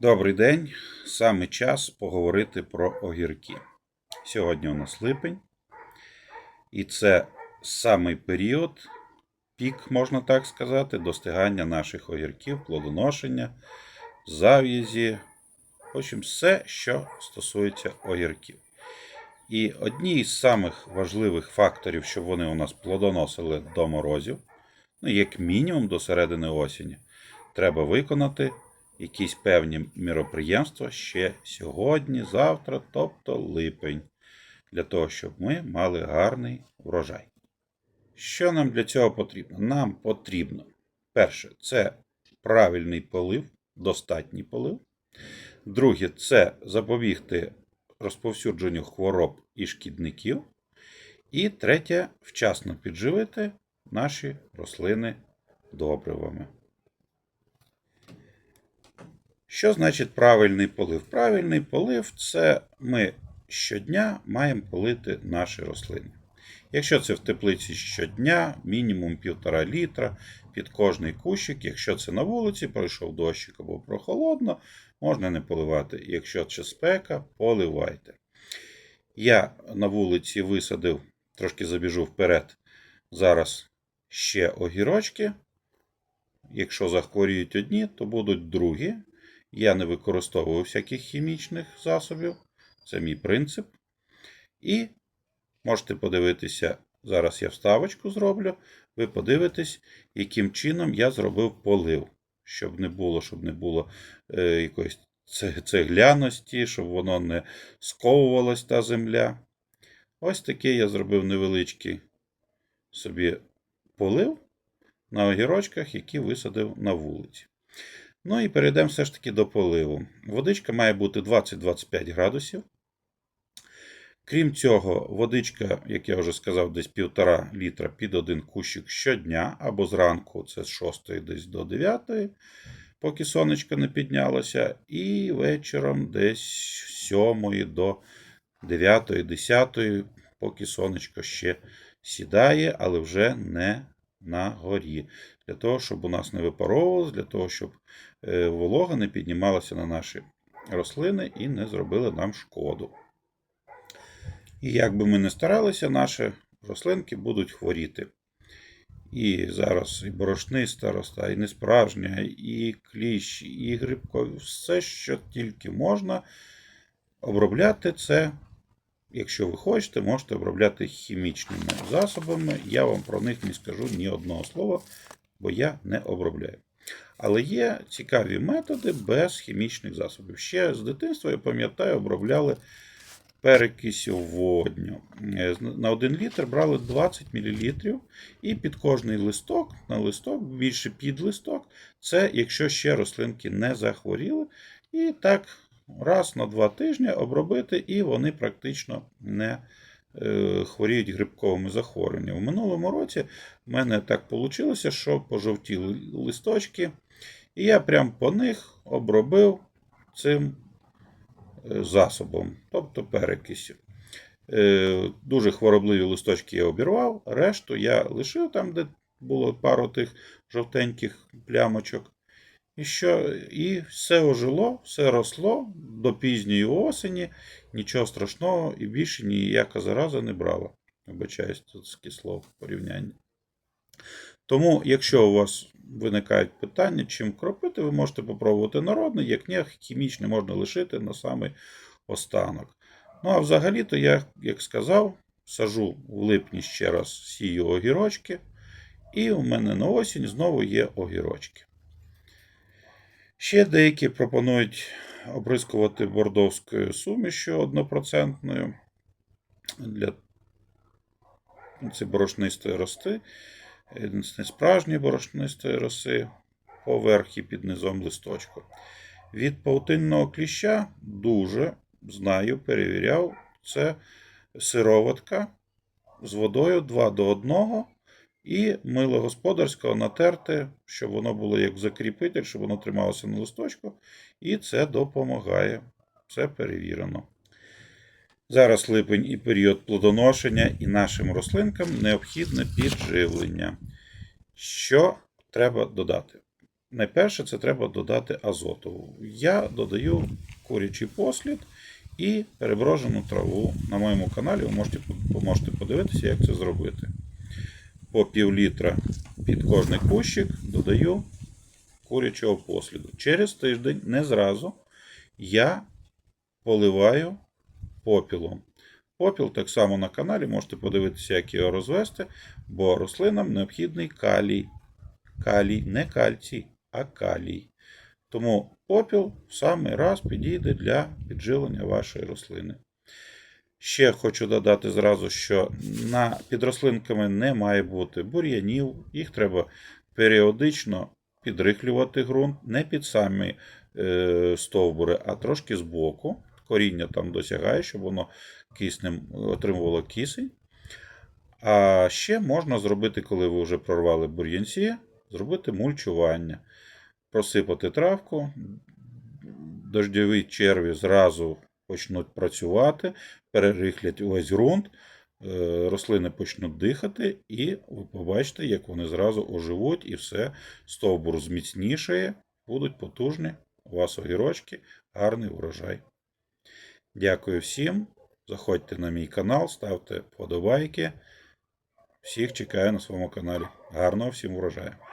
Добрий день. Саме час поговорити про огірки. Сьогодні у нас липень, і це самий період, пік, можна так сказати, достигання наших огірків, плодоношення, зав'язі, в общем, все, що стосується огірків. І одні із самих важливих факторів, щоб вони у нас плодоносили до морозів, ну, як мінімум до середини осені, треба виконати якісь певні міроприємства ще сьогодні, завтра, тобто липень, для того, щоб ми мали гарний врожай. Що нам для цього потрібно? Нам потрібно, перше, це правильний полив, достатній полив. Друге, це запобігти розповсюдженню хвороб і шкідників. І третє, вчасно підживити наші рослини добривами. Що значить правильний полив? Правильний полив це ми щодня маємо полити наші рослини. Якщо це в теплиці щодня, мінімум 1,5 літра під кожний кущик. Якщо це на вулиці, пройшов дощик або прохолодно, можна не поливати. Якщо це спека, поливайте. Я на вулиці висадив, трошки забіжу вперед, зараз ще огірочки. Якщо захворіють одні, то будуть другі. Я не використовую всяких хімічних засобів. Це мій принцип. І можете подивитися, зараз я вставочку зроблю. Ви подивитесь, яким чином я зробив полив. Щоб не було, щоб не було е, якоїсь цегляності, щоб воно не сковувалась та земля. Ось такий я зробив невеличкий собі полив на огірочках, які висадив на вулиці. Ну і перейдемо все ж таки до поливу. Водичка має бути 20-25 градусів. Крім цього, водичка, як я вже сказав, десь 1,5 літра під один кущик щодня, або зранку, це з 6 десь до 9, поки сонечко не піднялося, і вечором десь з 7 до 9, 10, поки сонечко ще сідає, але вже не на горі. Для того, щоб у нас не випаровувалось, для того, щоб е, волога не піднімалася на наші рослини і не зробили нам шкоду. І як би ми не старалися, наші рослинки будуть хворіти. І зараз і борошниста роста, і несправжня, і кліщ, і грибкові, все, що тільки можна обробляти це. Якщо ви хочете, можете обробляти хімічними засобами. Я вам про них не скажу ні одного слова, бо я не обробляю. Але є цікаві методи без хімічних засобів. Ще з дитинства, я пам'ятаю, обробляли перекисю водню. На 1 літр брали 20 мл, і під кожний листок, на листок, більше під листок, це якщо ще рослинки не захворіли. І так раз на два тижні обробити, і вони практично не е, хворіють грибковими захворюваннями. У минулому році в мене так вийшло, що пожовтіли листочки, і я прямо по них обробив цим е, засобом, тобто перекисю. Е, Дуже хворобливі листочки я обірвав, решту я лишив там, де було пару тих жовтеньких плямочок. І що? І все ожило, все росло до пізньої осені, нічого страшного і більше ніяка зараза не брала. Вибачаюсь, тут з кисло порівняння. Тому, якщо у вас виникають питання, чим кропити, ви можете попробувати народний, як ні, хімічний можна лишити на самий останок. Ну, а взагалі-то я, як сказав, сажу в липні ще раз сію огірочки, і у мене на осінь знову є огірочки. Ще деякі пропонують обрискувати бордовською сумішю однопроцентною для ці борошнистої рости, не справжньої борошнистої роси поверх і під низом листочку. Від паутинного кліща дуже знаю, перевіряв, це сироватка з водою 2 до 1. І мило господарського натерти, щоб воно було як закріпитель, щоб воно трималося на листочку. І це допомагає. Це перевірено. Зараз липень і період плодоношення, і нашим рослинкам необхідне підживлення. Що треба додати? найперше це треба додати азоту. Я додаю курячий послід і переброжену траву. На моєму каналі ви можете, можете подивитися, як це зробити. По пів літра під кожний кущик додаю курячого посліду. Через тиждень, не зразу, я поливаю попілом. Попіл так само на каналі, можете подивитися, як його розвести, бо рослинам необхідний калій. Калій, не кальцій, а калій. Тому попіл в самий раз підійде для підживлення вашої рослини. Ще хочу додати зразу, що на, під рослинками не має бути бур'янів, їх треба періодично підрихлювати ґрунт, не під самі е, стовбури, а трошки збоку. Коріння там досягає, щоб воно киснем отримувало кисень. А ще можна зробити, коли ви вже прорвали бур'янці, зробити мульчування, просипати травку, дождьові черві зразу почнуть працювати, перерихлять увесь ґрунт, е, рослини почнуть дихати, і ви побачите, як вони зразу оживуть, і все, стовбур зміцнішає, будуть потужні у вас огірочки, гарний урожай. Дякую всім. Заходьте на мій канал, ставте вподобайки. Всіх чекаю на своєму каналі. Гарного всім урожаю!